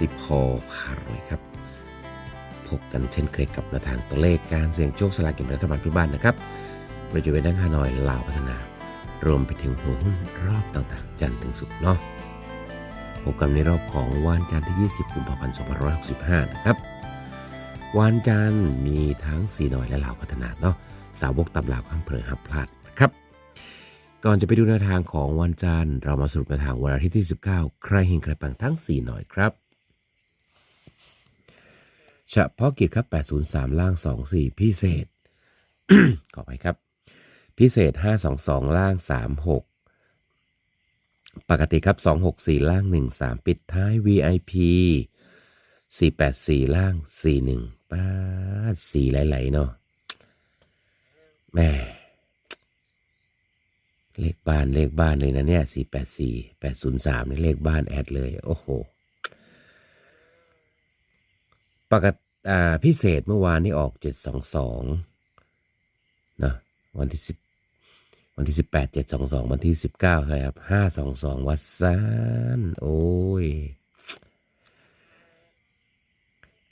สิพอพารวยครับ พบกันเช่นเคยกับแนวทางตัวเลขการเสี่ยงโชคสลากกินแบ่งรัฐบาลพื้นบ้านนะครับประจุเป็นดังฮานอยลาวพัฒนา รวมไปถึงหัวหุ้นรอบต่างๆ จันทร์ถึงศุกร์เนาะพบกันในรอบของวันจันทร์ที่ 20 กุมภาพันธ์ 2565 นะครับ วันจันทร์มีทั้งสีหน้อยและลาวพัฒนาเนาะสาวกตำลาวข้ามเผลอห้ามพลาดนะครับ ก่อนจะไปดูแนวทางของวันจันทร์เรามาสรุปแนวทางวันอาทิตย์ที่ 19 ใครเฮงใครปังทั้ง 4 หน่อยครับ เฉพาะกิจครับ 803 ล่าง 24 พิเศษ ขอไปครับ พิเศษ 522 ล่าง 36 ปกติครับ 264 ล่าง 13 ปิดท้าย VIP 484 ล่าง 41ป้าสีไหลๆเนาะแม่เลขบ้านเลขบ้านเลยนะเนี่ย 484 803นี่เลขบ้านแอดเลย โอ้โห ปกติพิเศษเมื่อวานนี้ออก722นะวันที่10วันที่18 722วันที่19อะไรครับ522วัดซานโอ้ย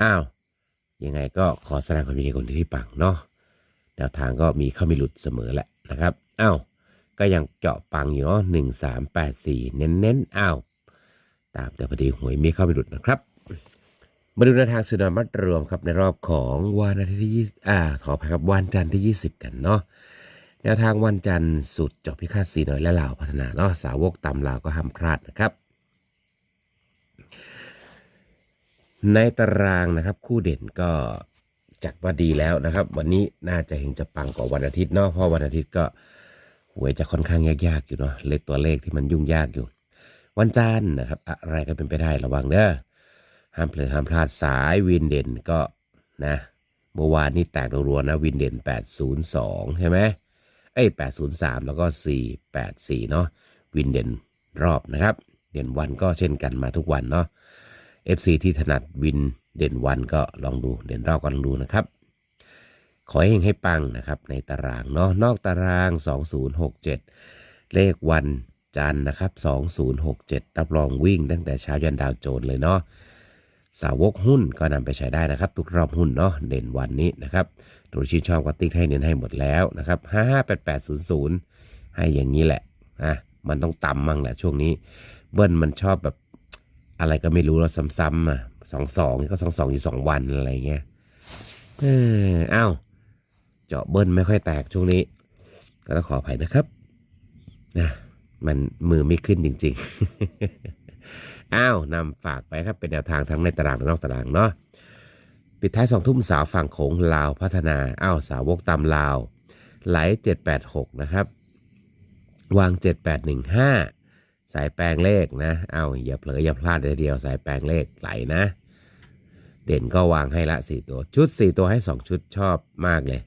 อ้าวยังไงก็ขอแสดงความยินดีกับคนที่ปังเนาะแนวทางก็มีเข้ามีหลุดเสมอแหละนะครับอ้าวก็ยังเจาะปังอยู่เนาะหนึ่งสามแปดสี่เน้นๆอ้าวตามแต่พอดีหวยมีเข้ามีหลุดนะครับ มาดูแนวทางสุดามัดรวมครับในรอบของวันอาทิตย์ที่ยี่อ่าขออภัยครับวันจันทร์ที่ 20 กันเนาะแนวทางวันจันทร์สุดจาะพิฆาตสีน้อยและลาวพัฒนาเนาะสาวกตำลาวก็ห้ามพลาดนะครับ ในตารางนะครับคู่เด่นก็จัดว่าดีแล้วนะครับ วันนี้น่าจะเห็นจะปังกว่าวันอาทิตย์เนาะเพราะวันอาทิตย์ก็หวยจะค่อนข้างยากๆอยู่เนาะเลขตัวเลขที่มันยุ่งยากอยู่ วันจันทร์นะครับ อะไรก็เป็นไปได้ระวังเด้อ ห้ามเผลอห้ามพลาดสายวินเด่นก็นะเมื่อวานนี้แตกรัวๆนะวินเด่น 802 ใช่ไหมเอ้ย803 แล้วก็ 484 เนาะวินเด่นรอบนะครับ เด่นวันก็เช่นกันมาทุกวันเนาะ FC ที่ถนัดวินเด่นวันก็ลองดูเด่นรอบก็ลองดูนะครับ ขอให้เฮงให้ปังนะครับในตารางเนาะนอกตาราง 2067 เลขวันจันทร์นะครับ 2067 รับรองวิ่งตั้งแต่เช้ายันดาวโจนเลยเนาะ สาวกหุ้นก็นำไปใช้ได้นะครับ ทุกรอบหุ้นเนาะเด่นวันนี้นะครับตัวชื่นชอบก็ติ๊กให้เน้นให้หมดแล้วนะครับ558800ให้อย่างนี้แหละอะมันต้องต่ำมั่งแหละช่วงนี้ เบิ้ลมันชอบแบบอะไรก็ไม่รู้แล้วซ้ำๆอะสองสองก็สองสองอยู่สองวันอะไรเงี้ยเอออ้าวเจาะเบิ้ลไม่ค่อยแตกช่วงนี้ ก็ต้องขออภัยนะครับนะมันมือไม่ขึ้นจริง ๆ อ้าวนำฝากไปครับเป็นแนวทางทั้งในตารางและนอกตารางเนาะปิดท้ายสองทุ่มสาวฝั่งโขงลาวพัฒนาอ้าวสาวกตามลาวไหลเจ็ดแปดหกนะครับ วางเจ็ดแปดหนึ่งห้าสายแปลงเลขนะเอาอย่าเผลออย่าพลาดเดียวสายแปลงเลขไหลนะ เด่นก็วางให้ละสี่ตัวชุดสี่ตัวให้สองชุดชอบมากเลย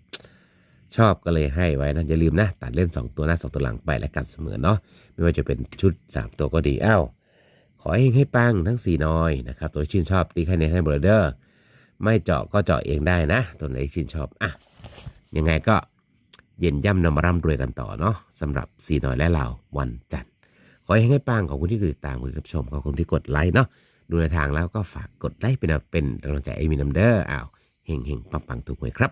ชอบก็เลยให้ไว้นะอย่าลืมนะ ตัดเล่นสองตัวหน้าสองตัวหลังไปและกันเสมอเนาะไม่ว่าจะเป็นชุดสามตัวก็ดีอ้าว ขอให้ให้ปังทั้งสี่น้อยนะครับ ตัวชื่นชอบตีคะแนนให้บรเดอร์ ไม่เจาะก็เจาะเองได้นะ ตัวไหนชื่นชอบอะยังไงก็เย็นย่ำนำมาร่ำรวยกันต่อเนาะสำหรับสี่น้อยและเราวันจันทร์ขอให้ให้ปังของคุณที่กดติดตามคุณที่รับชมขอบคุณที่กดไลค์เนาะดูในทางแล้วก็ฝากกดไลค์เป็นเป็นกำลังใจไอ้มีนัมเดอร์อ้าวเฮงเฮงปังปังถูกหวยครับ